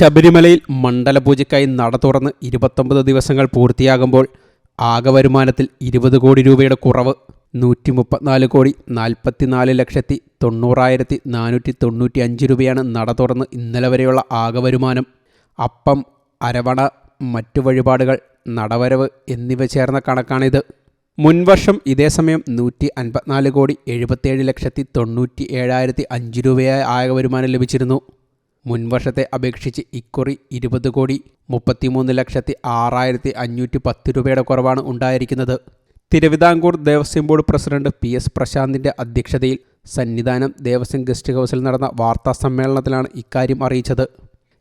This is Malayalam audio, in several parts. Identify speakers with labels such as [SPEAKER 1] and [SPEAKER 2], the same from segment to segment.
[SPEAKER 1] ശബരിമലയിൽ മണ്ഡലപൂജയ്ക്കായി നട തുറന്ന് ഇരുപത്തൊമ്പത് ദിവസങ്ങൾ പൂർത്തിയാകുമ്പോൾ ആകെ വരുമാനത്തിൽ ഇരുപത് കോടി രൂപയുടെ കുറവ്. നൂറ്റി മുപ്പത്തിനാല് കോടി നാൽപ്പത്തിനാല് ലക്ഷത്തി തൊണ്ണൂറായിരത്തി നാനൂറ്റി തൊണ്ണൂറ്റി അഞ്ച് രൂപയാണ് നട തുറന്ന് ഇന്നലെ വരെയുള്ള ആകെ വരുമാനം. അപ്പം അരവണ മറ്റു വഴിപാടുകൾ നടവരവ് എന്നിവ ചേർന്ന കണക്കാണിത്. മുൻവർഷം ഇതേ സമയം നൂറ്റി അൻപത്തിനാല് കോടി എഴുപത്തേഴ് ലക്ഷത്തി തൊണ്ണൂറ്റി ഏഴായിരത്തി അഞ്ച് രൂപയായ ആകെ വരുമാനം ലഭിച്ചിരുന്നു. മുൻവർഷത്തെ അപേക്ഷിച്ച് ഇക്കുറി ഇരുപത് കോടി മുപ്പത്തിമൂന്ന് ലക്ഷത്തി ആറായിരത്തി അഞ്ഞൂറ്റി പത്ത് രൂപയുടെ കുറവാണ് ഉണ്ടായിരിക്കുന്നത്. Travancore Devaswom board president P S പ്രശാന്തിന്റെ അധ്യക്ഷതയിൽ സന്നിധാനം ദേവസ്വം ഗസ്റ്റ് ഹൗസിൽ നടന്ന വാർത്താ സമ്മേളനത്തിലാണ് ഇക്കാര്യം അറിയിച്ചത്.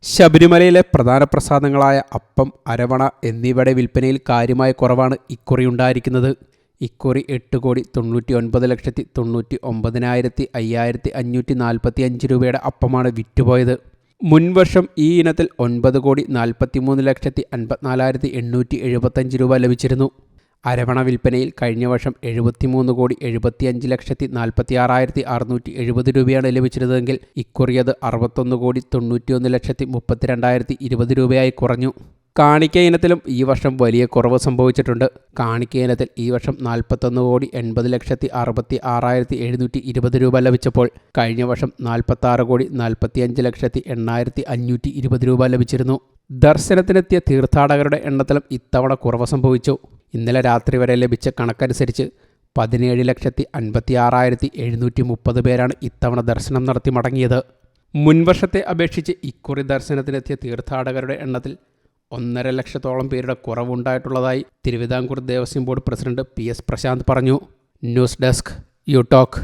[SPEAKER 1] ശബരിമലയിലെ പ്രധാന പ്രസാദങ്ങളായ അപ്പം അരവണ എന്നിവയുടെ വിൽപ്പനയിൽ കാര്യമായ കുറവാണ് ഇക്കുറി ഉണ്ടായിരിക്കുന്നത്. ഇക്കുറി എട്ട് കോടി തൊണ്ണൂറ്റി ഒൻപത് ലക്ഷത്തി തൊണ്ണൂറ്റി ഒമ്പതിനായിരത്തി അയ്യായിരത്തി അഞ്ഞൂറ്റി നാൽപ്പത്തി അഞ്ച് രൂപയുടെ അപ്പമാണ് വിറ്റുപോയത്. മുൻവർഷം ഈ ഇനത്തിൽ ഒൻപത് കോടി നാൽപ്പത്തി മൂന്ന് ലക്ഷത്തി അൻപത്തിനാലായിരത്തി എണ്ണൂറ്റി എഴുപത്തഞ്ച് രൂപ ലഭിച്ചിരുന്നു. അരവണ വിൽപ്പനയിൽ കഴിഞ്ഞ വർഷം എഴുപത്തിമൂന്ന് കോടി എഴുപത്തിയഞ്ച് ലക്ഷത്തി നാൽപ്പത്തി ആറായിരത്തി അറുന്നൂറ്റി എഴുപത് രൂപയാണ് ലഭിച്ചിരുന്നതെങ്കിൽ ഇക്കുറി അത് അറുപത്തൊന്ന് കോടി തൊണ്ണൂറ്റിയൊന്ന് ലക്ഷത്തി മുപ്പത്തിരണ്ടായിരത്തി ഇരുപത് രൂപയായി കുറഞ്ഞു. കാണിക്ക ഇനത്തിലും ഈ വർഷം വലിയ കുറവ് സംഭവിച്ചിട്ടുണ്ട്. കാണിക്ക ഇനത്തിൽ ഈ വർഷം നാൽപ്പത്തൊന്ന് കോടി എൺപത് ലക്ഷത്തി അറുപത്തി ആറായിരത്തി എഴുന്നൂറ്റി ഇരുപത് രൂപ ലഭിച്ചപ്പോൾ കഴിഞ്ഞ വർഷം നാൽപ്പത്താറ് കോടി നാൽപ്പത്തിയഞ്ച് ലക്ഷത്തി എണ്ണായിരത്തി അഞ്ഞൂറ്റി ഇരുപത് രൂപ ലഭിച്ചിരുന്നു. ദർശനത്തിനെത്തിയ തീർത്ഥാടകരുടെ എണ്ണത്തിലും ഇത്തവണ കുറവ് സംഭവിച്ചു. ഇന്നലെ രാത്രി വരെ ലഭിച്ച കണക്കനുസരിച്ച് പതിനേഴ് ലക്ഷത്തി അൻപത്തി ആറായിരത്തി എഴുന്നൂറ്റി മുപ്പത് പേരാണ് ഇത്തവണ ദർശനം നടത്തി മടങ്ങിയത്. മുൻവർഷത്തെ അപേക്ഷിച്ച് ഇക്കുറി ദർശനത്തിനെത്തിയ തീർത്ഥാടകരുടെ എണ്ണത്തിൽ ഒന്നര ലക്ഷത്തോളം പേരുടെ കുറവുണ്ടായിട്ടുള്ളതായി Travancore Devaswom board president P S Prashanth പറഞ്ഞു. News desk you talk.